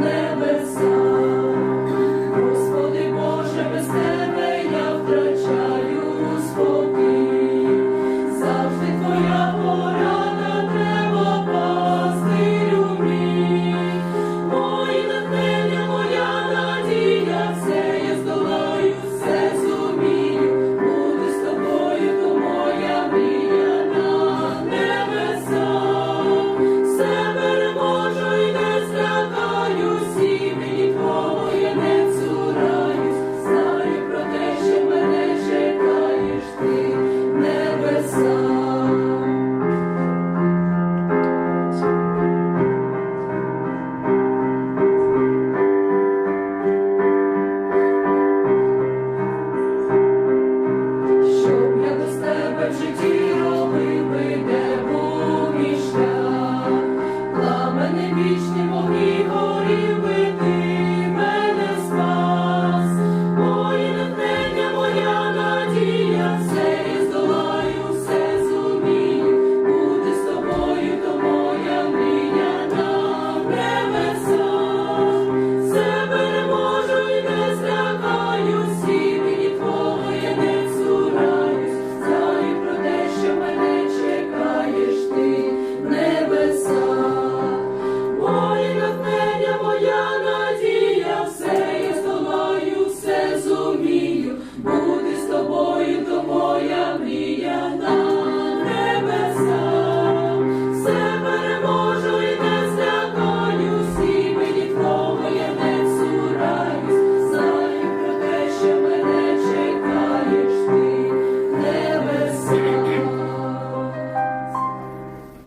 never. не вічним огнігом.